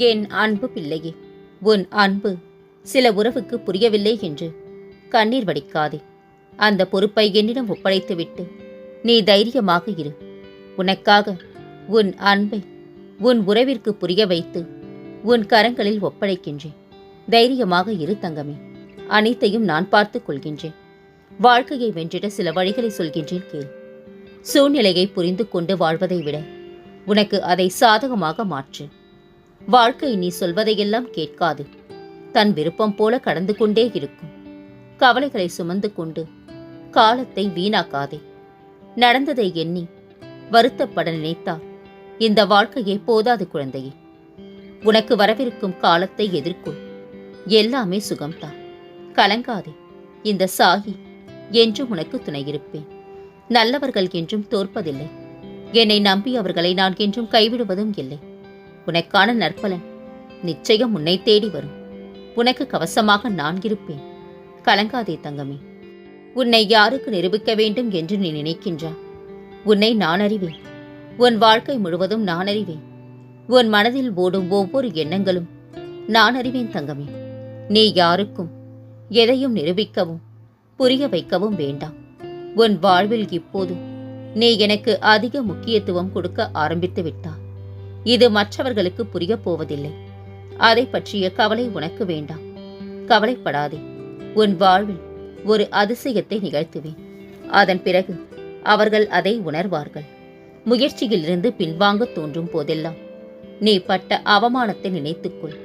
என் அன்பு பிள்ளையே உன் அன்பு சில உறவுக்கு புரியவில்லை என்று கண்ணீர் வடிக்காதே. அந்த பொறுப்பை என்னிடம் ஒப்படைத்துவிட்டு நீ தைரியமாக இரு. உனக்காக உன் அன்பை உன் உறவிற்கு புரிய வைத்து உன் கரங்களில் ஒப்படைக்கின்றேன். தைரியமாக இரு தங்கமே அனைத்தையும் நான் பார்த்துக் கொள்கின்றேன். வாழ்க்கையை வென்றிட சில வழிகளை சொல்கின்றேன் கேள். சூழ்நிலையை புரிந்து கொண்டு வாழ்வதை விட உனக்கு அதை சாதகமாக மாற்று. வாழ்க்கை நீ சொல்வதையெல்லாம் கேட்காது. தன் விருப்பம் போல கடந்து கொண்டே இருக்கும். கவலைகளை சுமந்து கொண்டு காலத்தை வீணாக்காதே. நடந்ததை எண்ணி வருத்தப்பட நினைத்தால் இந்த வாழ்க்கையே போதாது குழந்தையே. உனக்கு வரவிருக்கும் காலத்தை எதிர்கொள். எல்லாமே சுகம்தான். கலங்காதே. இந்த சாகி என்றும் உனக்கு துணையிருப்பேன். நல்லவர்கள் என்றும் தோற்பதில்லை. என்னை நம்பி அவர்களை நான் என்றும் கைவிடுவதும் இல்லை. உனக்கான நற்பலன் நிச்சயம் உன்னை தேடி வரும். உனக்கு கவசமாக நான் இருப்பேன். கலங்காதே தங்கமே. உன்னை யாருக்கு நிரூபிக்க வேண்டும் என்று நீ நினைக்கின்றா உன்னை நான் அறிவேன். உன் வாழ்க்கை முழுவதும் நான் அறிவேன். உன் மனதில் ஓடும் ஒவ்வொரு எண்ணங்களும் நான் அறிவேன் தங்கமே. நீ யாருக்கும் எதையும் நிரூபிக்கவும் புரிய வைக்கவும் வேண்டாம். உன் வாழ்வில் இப்போது நீ எனக்கு அதிக முக்கியத்துவம் கொடுக்க ஆரம்பித்து விட்டாய். இது மற்றவர்களுக்கு புரியப் போவதில்லை. அதை பற்றிய கவலை உனக்கு வேண்டாம். கவலைப்படாதே. உன் வாழ்வில் ஒரு அதிசயத்தை நிகழ்த்துவேன். அதன் பிறகு அவர்கள் அதை உணர்வார்கள். முயற்சியிலிருந்து பின்வாங்க தோன்றும் போதெல்லாம் நீ பட்ட அவமானத்தை நினைத்துக்கொள்.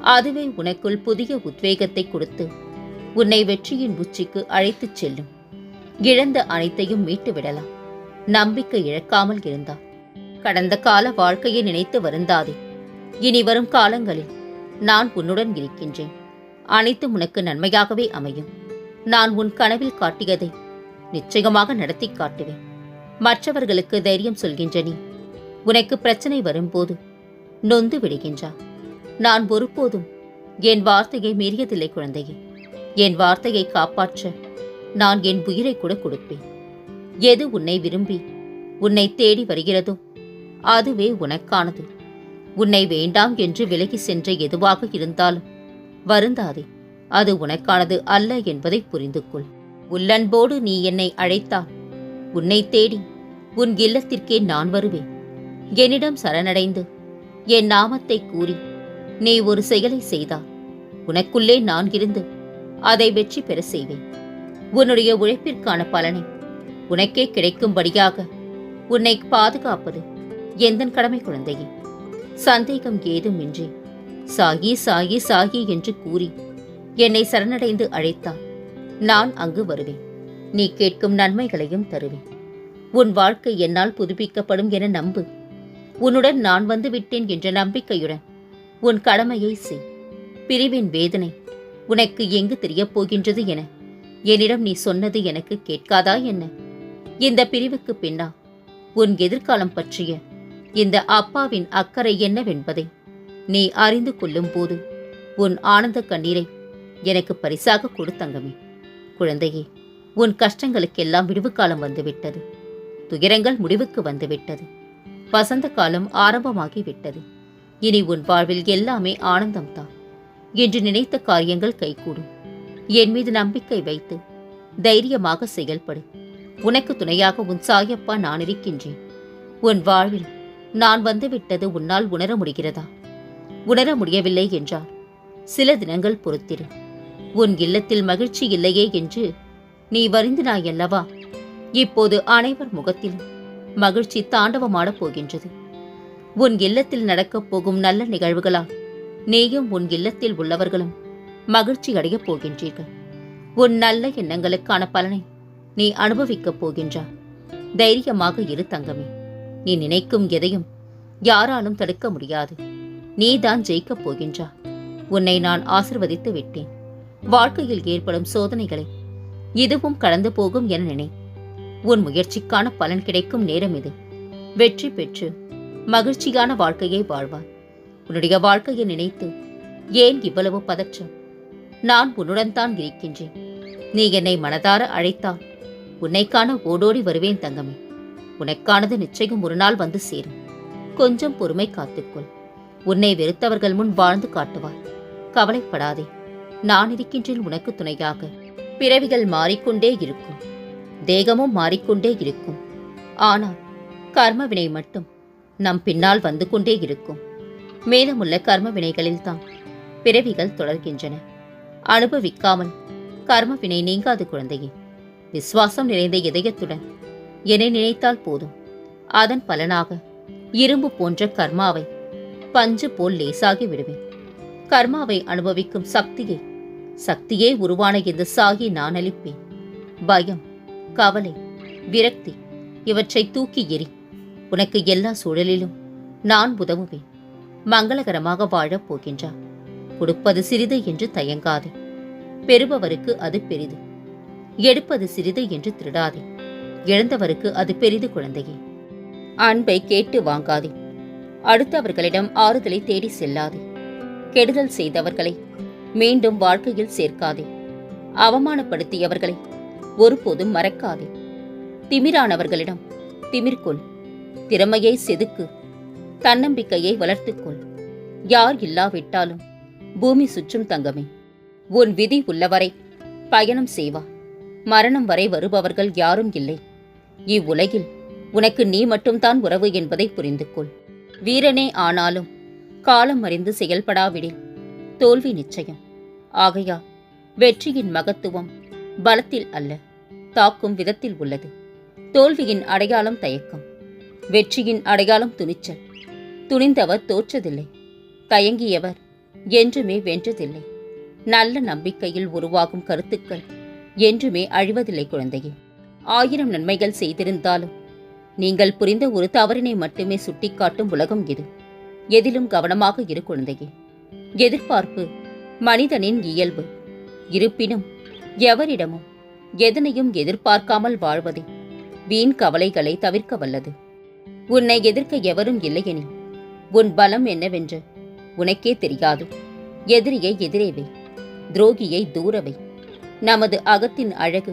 அதுவே உனக்குள் புதிய உத்வேகத்தை கொடுத்து உன்னை வெற்றியின் உச்சிக்கு அழைத்துச் செல்லும். இழந்த அனைத்தையும் மீட்டு விடலாம் நம்பிக்கை இழக்காமல் இருந்தார் கடந்த கால வாழ்க்கையை நினைத்து வருந்தாதே. இனி வரும் காலங்களில் நான் உன்னுடன் இருக்கின்றேன். அனைத்தும் உனக்கு நன்மையாகவே அமையும். நான் உன் கனவில் காட்டியதை நிச்சயமாக நடத்தி காட்டுவேன். மற்றவர்களுக்கு தைரியம் சொல்கின்ற நீ உனக்கு பிரச்சனை வரும்போது நொந்து விடுகின்றா. நான் ஒருபோதும் என் வார்த்தையை மீறியதில்லை குழந்தையே. என் வார்த்தையை காப்பாற்ற நான் என் உயிரை கூட கொடுப்பேன். எது உன்னை விரும்பி உன்னை தேடி வருகிறதோ அதுவே உனக்கானது. உன்னை வேண்டாம் என்று விலகி சென்ற எதுவாக இருந்தாலும் வருந்தாதே அது உனக்கானது அல்ல என்பதை புரிந்து கொள் உள்ளன்போடு நீ என்னை அழைத்தால் உன்னை தேடி உன் இல்லத்திற்கே நான் வருவேன். என்னிடம் சரணடைந்து என் நாமத்தை கூறி நீ ஒரு செயலை செய்தால் உனக்குள்ளே நான் இருந்து அதை வெற்றி பெற செய்வேன். உன்னுடைய உழைப்பிற்கான பலனை உனக்கே கிடைக்கும்படியாக உன்னை பாதுகாப்பது எந்தன் கடமை குழந்தையே? சந்தேகம் ஏதுமின்றி சாகி சாகி சாகி என்று கூறி என்னை சரணடைந்து அழைத்தால் நான் அங்கு வருவேன். நீ கேட்கும் நன்மைகளையும் தருவேன். உன் வாழ்க்கை என்னால் புதுப்பிக்கப்படும் என நம்பு. உன்னுடன் நான் வந்து விட்டேன் என்ற நம்பிக்கையுடன் உன் கடமையை செய். பிரிவின் வேதனை உனக்கு எங்கு தெரியப் போகின்றது என என்னிடம் நீ சொன்னது எனக்கு கேட்காதா என்ன? இந்த பிரிவுக்கு பின்னா உன் எதிர்காலம் பற்றிய இந்த அப்பாவின் அக்கறை என்னவென்பதை நீ அறிந்து கொள்ளும் போது உன் ஆனந்த கண்ணீரை எனக்கு பரிசாக கொடுத்தங்கமே குழந்தையே உன் கஷ்டங்களுக்கெல்லாம் விடுவு காலம் வந்துவிட்டது. துயரங்கள் முடிவுக்கு வந்துவிட்டது. வசந்த காலம் ஆரம்பமாகி விட்டது இனி உன் வாழ்வில் எல்லாமே ஆனந்தம்தான் என்று நினைத்த காரியங்கள் கைகூடும். என் மீது நம்பிக்கை வைத்து தைரியமாக செயல்படு. உனக்கு துணையாக உன் சாயப்பா நான் இருக்கின்றேன். உன் வாழ்வில் நான் வந்துவிட்டது உன்னால் உணர முடிகிறதா? உணர முடியவில்லை என்றார். சில தினங்கள் பொறுத்திரு. உன் இல்லத்தில் மகிழ்ச்சி இல்லையே என்று நீ வருந்தினாயல்லவா? இப்போது அனைவர் முகத்திலும் மகிழ்ச்சி தாண்டவமாடப் போகின்றது. உன் இல்லத்தில் நடக்கப் போகும் நல்ல நிகழ்வுகளால் நீயும் உன் இல்லத்தில் உள்ளவர்களும் மகிழ்ச்சி அடையப் போகின்றீர்கள். உன் நல்ல எண்ணங்களுக்கான பலனை நீ அனுபவிக்கப் போகின்றாய். தைரியமாக இரு தங்கமே. நீ நினைக்கும் எதையும் யாராலும் தடுக்க முடியாது. நீதான் ஜெயிக்கப் போகின்றா. உன்னை நான் ஆசிர்வதித்து விட்டேன். வாழ்க்கையில் ஏற்படும் சோதனைகளை இதுவும் கடந்து போகும் என நினை. உன் முயற்சிக்கான பலன் கிடைக்கும் நேரம் இது. வெற்றி பெற்று மகிழ்ச்சியான வாழ்க்கையை வாழ்வாய். உன்னுடைய வாழ்க்கையை நினைத்து ஏன் இவ்வளவு பதற்றம்? நான் உன்னுடன் தான் இருக்கின்றேன். நீ என்னை மனதார அழைத்தால் உன்னைக்கான ஓடோடி வருவேன் தங்கமே. உனக்கானது நிச்சயம் ஒரு நாள் வந்து சேரும். கொஞ்சம் பொறுமை காத்துக்கொள். உன்னை வெறுத்தவர்கள் முன் வாழ்ந்து காட்டுவாய் கவலைப்படாதே. நான் இருக்கின்றேன் உனக்கு துணையாக. பிறவிகள் மாறிக்கொண்டே இருக்கும். தேகமும் மாறிக்கொண்டே இருக்கும். ஆனால் கர்ம வினை மட்டும் நம் பின்னால் வந்து கொண்டே இருக்கும். மேலமுள்ள கர்ம வினைகளில்தான் பிறவிகள் தொடர்கின்றன. அனுபவிக்காமல் கர்ம வினை நீங்காது குழந்தையே. விசுவாசம் நிறைந்த இதயத்துடன் என்னை நினைத்தால் போதும். அதன் பலனாக இரும்பு போன்ற கர்மாவை பஞ்சு போல் லேசாகி விடுவேன். கர்மாவை அனுபவிக்கும் சக்தியை சக்தியே உருவான இந்த சாகி நான் அளிப்பேன். பயம் கவலை விரக்தி இவற்றை தூக்கி எறி உனக்கு எல்லா சூழலிலும் நான் உதவுவேன். மங்களகரமாக வாழப் போகின்றார் கொடுப்பது சிறிது என்று தயங்காதே. பெறுபவருக்கு அது பெரிது. எடுப்பது சிறிது என்று திருடாதே. இழந்தவருக்கு அது பெரிது குழந்தையே. அன்பை கேட்டு வாங்காதே. அடுத்தவர்களிடம் ஆறுதலை தேடி செல்லாதே. கெடுதல் செய்தவர்களை மீண்டும் வாழ்க்கையில் சேர்க்காதே. அவமானப்படுத்தியவர்களை ஒருபோதும் மறக்காதே. திமிரானவர்களிடம் திமிர்கொள். திறமையை செதுக்கு. தன்னம்பிக்கையை வளர்த்துக்கொள். யார் இல்லாவிட்டாலும் பூமி சுற்றும் தங்கமே. உன் விதி உள்ளவரை பயணம் செய்வா. மரணம் வரை வருபவர்கள் யாரும் இல்லை. இவ்வுலகில் உனக்கு நீ மட்டும்தான் உறவு என்பதை புரிந்து கொள் வீரனே ஆனாலும் காலம் அறிந்து செயல்படாவிடில். தோல்வி நிச்சயம். ஆகையா வெற்றியின் மகத்துவம் பலத்தில் அல்ல தாக்கும் விதத்தில் உள்ளது. தோல்வியின் அடையாளம் தயக்கம். வெற்றியின் அடையாளம் துணிச்சல். துணிந்தவர் தோற்றதில்லை. தயங்கியவர் என்றுமே வென்றதில்லை. நல்ல நம்பிக்கையில் உருவாகும் கருத்துக்கள் என்றுமே அழிவதில்லை குழந்தையே. ஆயிரம் நன்மைகள் செய்திருந்தாலும் நீங்கள் புரிந்த ஒரு தவறினை மட்டுமே சுட்டிக்காட்டும் உலகம் இது. எதிலும் கவனமாக இரு குழந்தையே. எதிர்பார்ப்பு மனிதனின் இயல்பு. இருப்பினும் எவரிடமும் எதனையும் எதிர்பார்க்காமல் வாழ்வதே வீண் கவலைகளை தவிர்க்க வல்லது. உன்னை எதிர்க்க எவரும் இல்லையெனில் உன் பலம் என்னவென்று உனக்கே தெரியாது. எதிரியை எதிரேவை துரோகியை தூரவை நமது அகத்தின் அழகு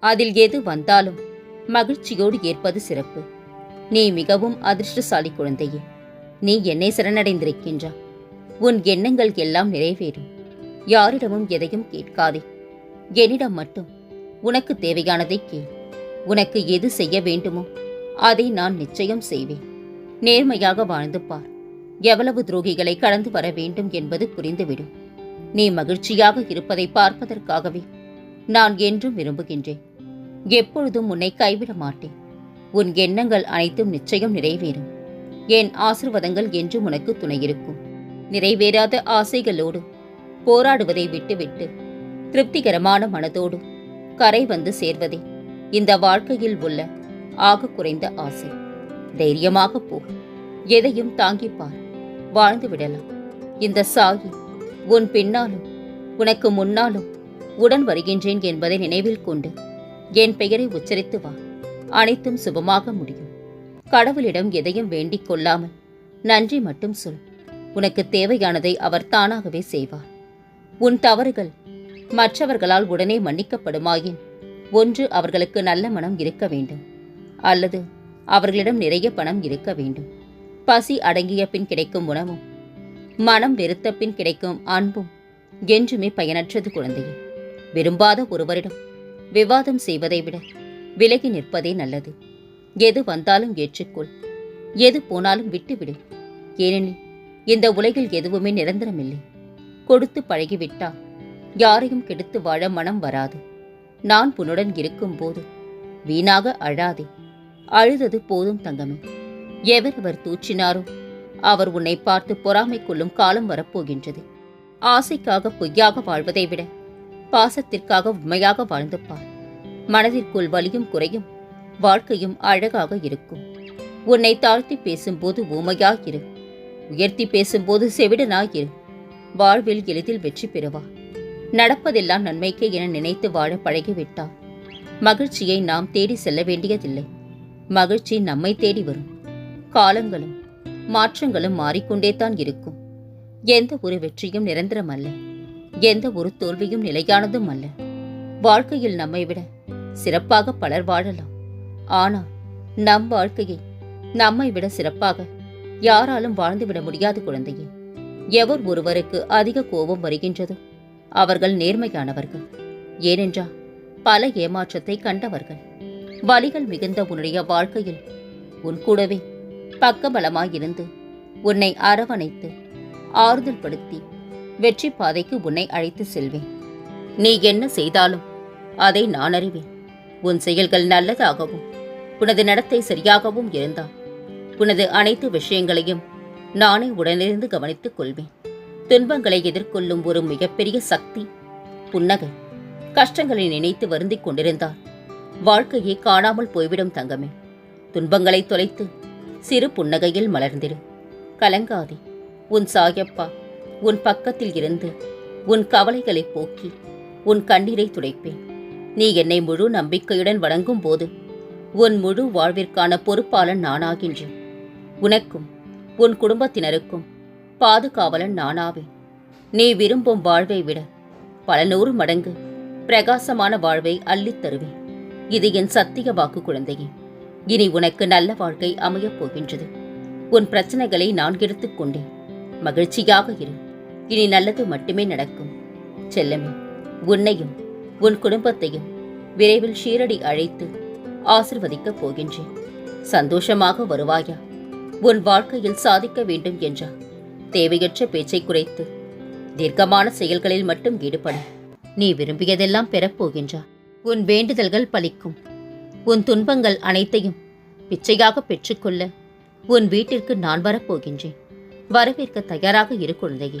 அதில் எது வந்தாலும் மகிழ்ச்சியோடு ஏற்பது சிறப்பு. நீ மிகவும் அதிர்ஷ்டசாலி குழந்தையே. நீ என்னை சரணடைந்திருக்கின்றா. உன் எண்ணங்கள் எல்லாம் நிறைவேறும். யாரிடமும் எதையும் கேட்காதே. என்னிடம் மட்டும் உனக்கு தேவையானதை கேள். உனக்கு எது செய்ய வேண்டுமோ அதை நான் நிச்சயம் செய்வேன். நேர்மையாக வாழ்ந்து பார். எவ்வளவு துரோகிகளை கடந்து வர வேண்டும் என்பது புரிந்துவிடும். நீ மகிழ்ச்சியாக இருப்பதை பார்ப்பதற்காகவே நான் என்றும் விரும்புகின்றேன். எப்பொழுதும் உன்னை கைவிட மாட்டேன். உன் எண்ணங்கள் அனைத்தும் நிச்சயம் நிறைவேறும். என் ஆசிர்வாதங்கள் என்றும் உனக்கு துணையிருக்கும். நிறைவேறாத ஆசைகளோடு போராடுவதை விட்டுவிட்டு திருப்திகரமான மனதோடு கரை வந்து சேர்வதே இந்த வாழ்க்கையில் உள்ள ஆக குறைந்த ஆசை. தைரியமாக போ. எதையும் தாங்கிப்பார். வாழ்ந்து விடலாம். இந்த சாகி உன் பின்னாலும் உனக்கு முன்னாலும் உடன் வருகின்றேன் என்பதை நினைவில் கொண்டு என் பெயரை உச்சரித்து வா. அனைத்தும் சுபமாக முடியும். கடவுளிடம் எதையும் வேண்டிக் கொள்ளாமல் நன்றி மட்டும் சொல். உனக்கு தேவையானதை அவர் தானாகவே செய்வார். உன் தவறுகள் மற்றவர்களால் உடனே மன்னிக்கப்படுமாயின் ஒன்று அவர்களுக்கு நல்ல மனம் இருக்க வேண்டும். அல்லது அவர்களிடம் நிறைய பணம் இருக்க வேண்டும். பசி அடங்கிய பின் கிடைக்கும் உணவும் மனம் வெறுத்த பின் கிடைக்கும் அன்பும் என்றுமே பயனற்றது குழந்தையே. விரும்பாத ஒருவரிடம் விவாதம் செய்வதை விட விலகி நிற்பதே நல்லது. எது வந்தாலும் ஏற்றுக்கொள். எது போனாலும் விட்டுவிடு. ஏனெனில் இந்த உலகில் எதுவுமே நிரந்தரமில்லை. கொடுத்து பழகிவிட்டா யாரையும் கெடுத்து வாழ மனம் வராது. நான் உன்னுடன் இருக்கும்போது வீணாக அழாதே. அழுதது போதும் தங்கமே. எவரவர் தூற்றினாரோ அவர் உன்னை பார்த்து பொறாமை கொள்ளும் காலம் வரப்போகின்றது. ஆசைக்காக பொய்யாக வாழ்வதை விட பாசத்திற்காக உண்மையாக வாழ்ந்து பார் மனதிற்குள் வலியும் குறையும் வாழ்க்கையும் அழகாக இருக்கும். உன்னை தாழ்த்தி பேசும்போது ஊமையாயிரு. உயர்த்தி பேசும்போது செவிடனாயிரு. வாழ்வில் எளிதில் வெற்றி பெறுவா. நடப்பதெல்லாம் நன்மைக்கே என நினைத்து வாழ பழகிவிட்டார் மகிழ்ச்சியை நாம் தேடி செல்ல வேண்டியதில்லை. மகிழ்ச்சி நம்மை தேடி வரும். காலங்களும் மாற்றங்களும் மாறிக்கொண்டே தான் இருக்கும். எந்த ஒரு வெற்றியும் நிரந்தரமல்ல. எந்த ஒரு தோல்வியும் நிலையானதும் அல்ல. வாழ்க்கையில் நம்மை விட சிறப்பாக பலர் வாழலாம். ஆனால் நம் வாழ்க்கையை நம்மை விட சிறப்பாக யாராலும் வாழ்ந்துவிட முடியாது குழந்தையே. எவர் ஒருவருக்கு அதிக கோபம் வருகின்றதோ? அவர்கள் நேர்மையானவர்கள். ஏனென்றால் பல ஏமாற்றத்தை கண்டவர்கள். வலிகள் மிகுந்த உன்னுடைய வாழ்க்கையில் உன் கூடவே பக்கபலமாயிருந்து உன்னை அரவணைத்து ஆறுதல் படுத்தி வெற்றி பாதைக்கு உன்னை அழைத்து செல்வேன். நீ என்ன செய்தாலும் அதை நான் அறிவேன். உன் செயல்கள் நல்லதாகவும் உனது நடத்தை சரியாகவும் இருந்தால் உனது அனைத்து விஷயங்களையும் நானே உடனிருந்து கவனித்துக் கொள்வேன். துன்பங்களை எதிர்கொள்ளும் ஒரு மிகப்பெரிய சக்தி புன்னகை. கஷ்டங்களை நினைத்து வருந்திக் கொண்டிருந்தால் வாழ்க்கையை காணாமல் போய்விடும் தங்கமே. துன்பங்களை தொலைத்து சிறு புன்னகையில் மலர்ந்திரு. கலங்காதே உன் சாயப்பா உன் பக்கத்தில் இருந்து உன் கவலைகளை போக்கி உன் கண்ணீரை துடைப்பேன். நீ என்னை முழு நம்பிக்கையுடன் வணங்கும் போது உன் முழு வாழ்விற்கான பொறுப்பாளன் நானாகின்றேன். உனக்கும் உன் குடும்பத்தினருக்கும் பாதுகாவலன் நானாவேன். நீ விரும்பும் வாழ்வை விட பல நூறு மடங்கு பிரகாசமான வாழ்வை அள்ளித் தருவேன். இது என் சத்திய வாக்கு குழந்தையே. இனி உனக்கு நல்ல வாழ்க்கை அமையப் போகின்றது. உன் பிரச்சனைகளை நான் எடுத்துக்கொண்டேன் மகிழ்ச்சியாக இரு. இனி நல்லது மட்டுமே நடக்கும். செல்லமே உன்னையும் உன் குடும்பத்தையும் விரைவில் ஷீரடி அழைத்து ஆசிர்வதிக்கப் போகின்றேன். சந்தோஷமாக வருவாயா? உன் வாழ்க்கையில் சாதிக்க வேண்டும் என்றார் தேவையற்ற பேச்சை குறைத்து தீர்க்கமான செயல்களில் மட்டும் ஈடுபட. நீ விரும்பியதெல்லாம் பெறப்போகின்றார் உன் வேண்டுதல்கள் பலிக்கும். உன் துன்பங்கள் அனைத்தையும் பிச்சையாக பெற்றுக்கொள்ள உன் வீட்டிற்கு நான் வரப்போகின்றேன் வரவேற்க தயாராக இரு குழந்தையே.